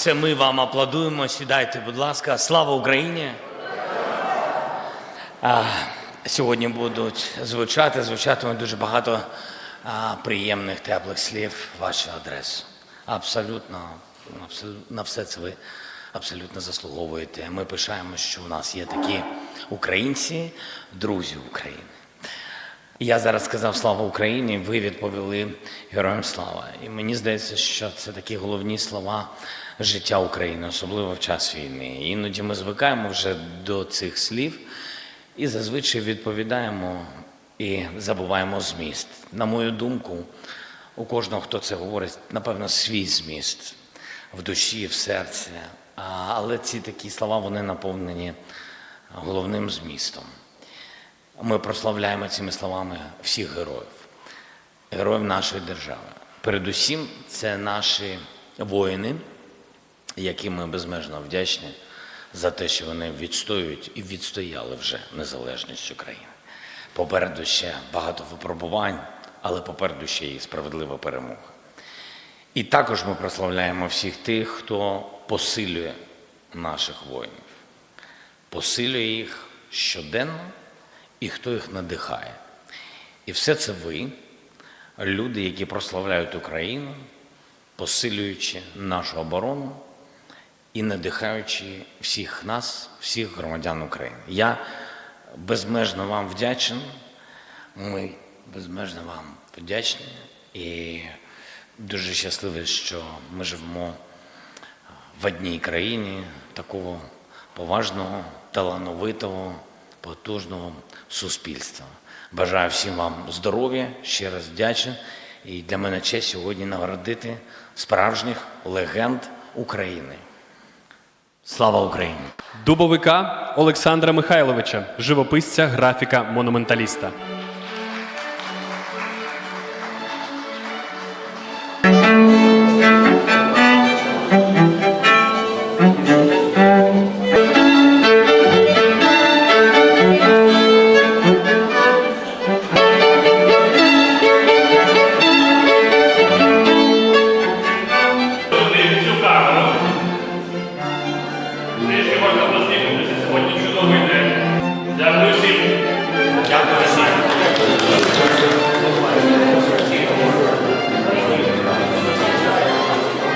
Це ми вам аплодуємо. Сідайте, будь ласка. Слава Україні! Сьогодні будуть звучати, звучатиме дуже багато приємних, теплих слів в вашу адресу. Абсолютно, абсолютно на все це ви абсолютно заслуговуєте. Ми пишаємося, що у нас є такі українці, друзі України. Я зараз сказав слава Україні, ви відповіли героям слава. І мені здається, що це такі головні слова життя України, особливо в час війни. Іноді ми звикаємо вже до цих слів і зазвичай відповідаємо і забуваємо зміст. На мою думку, у кожного, хто це говорить, напевно, свій зміст в душі, в серці. Але ці такі слова вони наповнені головним змістом. Ми прославляємо цими словами всіх героїв, героїв нашої держави. Передусім, це наші воїни, яким ми безмежно вдячні за те, що вони відстоюють і відстояли вже незалежність України. Попереду ще багато випробувань, але попереду ще і справедлива перемога. І також ми прославляємо всіх тих, хто посилює наших воїнів, посилює їх щоденно і хто їх надихає. І все це ви, люди, які прославляють Україну, посилюючи нашу оборону і надихаючи всіх нас, всіх громадян України. Я безмежно вам вдячен. Ми безмежно вам вдячні і дуже щасливі, що ми живемо в одній країні такого поважного, талановитого, потужного суспільства. Бажаю всім вам здоров'я, ще раз вдячен. І для мене честь сьогодні нагородити справжніх легенд України. Слава Україні! Дубовика Олександра Михайловича, живописця, графіка, монументаліста. Трішки можна посміхнутися сьогодні чудовий день. Дякую всім. Дякую.